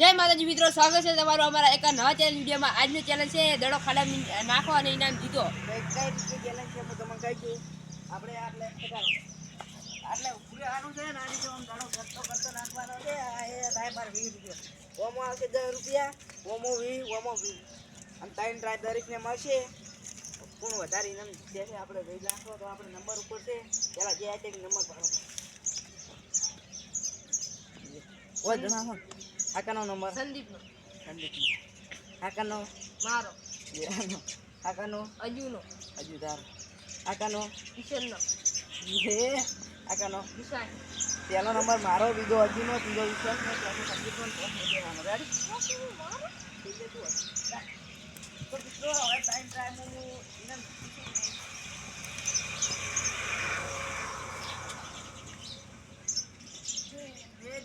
જય માતાજી મિત્રો સ્વાગત છે તમારું અમારા એક નવા ચેનલ વિડીયોમાં. આજનું ચેનલ છે દડો ખાડા નાખો અને ઇનામ જીતો. કઈ કઈ રીતે ચેલેન્જ છે હું કહી દઉં. આપણે આટલે આટલે ઉપરે આનું છે ને આની જો આમ દાડો કરતો કરતો નાખવાનો છે. એ થાય બાર વીસ રૂપિયા. ઓમો આવશે દસ રૂપિયા ઓમો વી ઓમો વી અને ત્રણ ટ્રાય દરેકને મળશે. કોણ વધારે ઇનામ છે? આપણે નાખો તો આપણે નંબર ઉપર છે. પહેલાં જે આ નંબર પાડો. ઓય જણાવો આકાનો નંબર સંદીપનો સંદીપ આકાનો મારો બેરાનો આકાનો અજુનો અજુદાર આકાનો કિશનનો હે આકાનો વિશાલ પહેલો નંબર મારો બીજો અજુનો ત્રીજો વિશ્વાસનો ચોથો સંદીપનો નો ચોથો દેવાનો રેડી તું હવે ટાઈમ ટાઈમ હું એને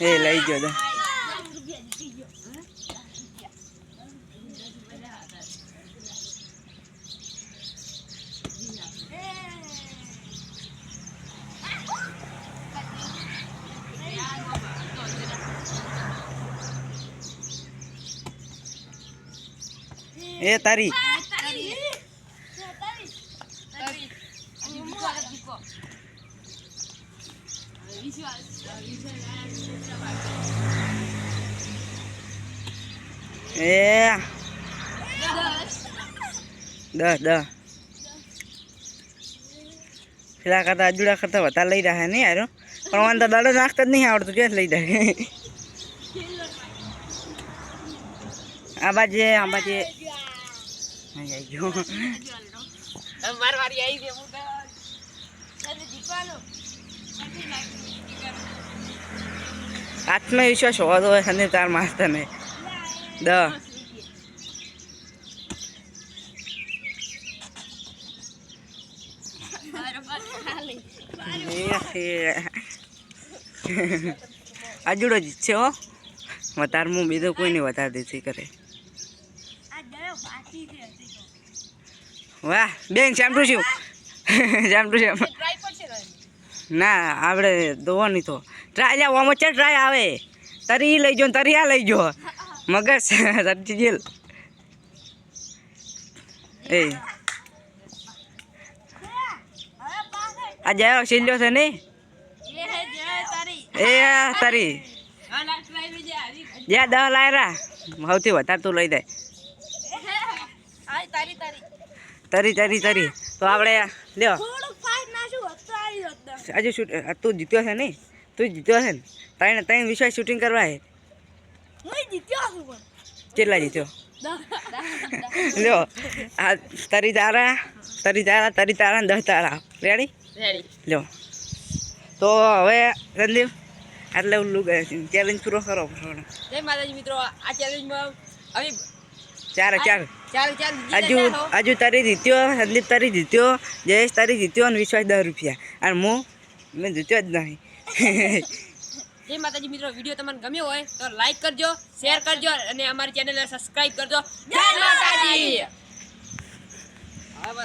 એ લઈ ગયો તો એ તારી એ. દસ દસ પેલા કરતા અજુડા કરતા વધારે લઈ રહ્યા નહીં યાર પણ મને તો દડો નાખતા જ નહીં આવડતું કે લઈ જાય. આ બાજે આ બાજે આવી ગયો. માર આવી જીતવાનો આત્મવિશ્વાસ હોવો હોય સંદીપ તાર માસ્તરને. દ અજુડો હો વધારે હું બીજો કોઈ નહીં વધારે દેતી કરે. વાહ બેન શ્યામ શ્યામટું શ્યામ. ટ્રાય પડશે ને આપણે દોવો નહીં તો. ટ્રાય લે ઓમ છે ટ્રાય આવે. તરી લઈ જો તરી આ લઈ જો. મગજ સરજી જેલ. એ. આ જયો સિલ્યો છે ને એ તારી. જ્યાં દહ લાયરા સૌથી વધારે તું લઈ દે. આ તારી તારી. તરી તરી તરી. તો આપણે લ્યો. આજે શૂટ તું જીત્યો છે ને તું જીત્યો છે ને? ત્રણ ત્રણ વિશ્વાસ શૂટિંગ કરવા છે. કેટલા જીત્યો? લ્યો આ તરી તારા તરી તારા તરી તારા દસ તારા. રેડી લ્યો. તો હવે સંદીપ આટલે ચેલેન્જ પૂરો કરો જય માતાજી મિત્રો આ ચેલેન્જમાં અમે ચાર ચાર. ચાલ ચાલ હજુ હજુ તારી જીત્યો સંદીપ તારી જીત્યો જયેશ તારી જીત્યો અને વિશ્વાસ દસ રૂપિયા. અને હું મેં જીત્યો જ નહીં. જય માતાજી મિત્રો વીડિયો તમને ગમ્યો હોય તો લાઈક કરજો શેર કરજો અને અમારી ચેનલને સબસ્ક્રાઇબ કરજો. જય માતાજી! હવે.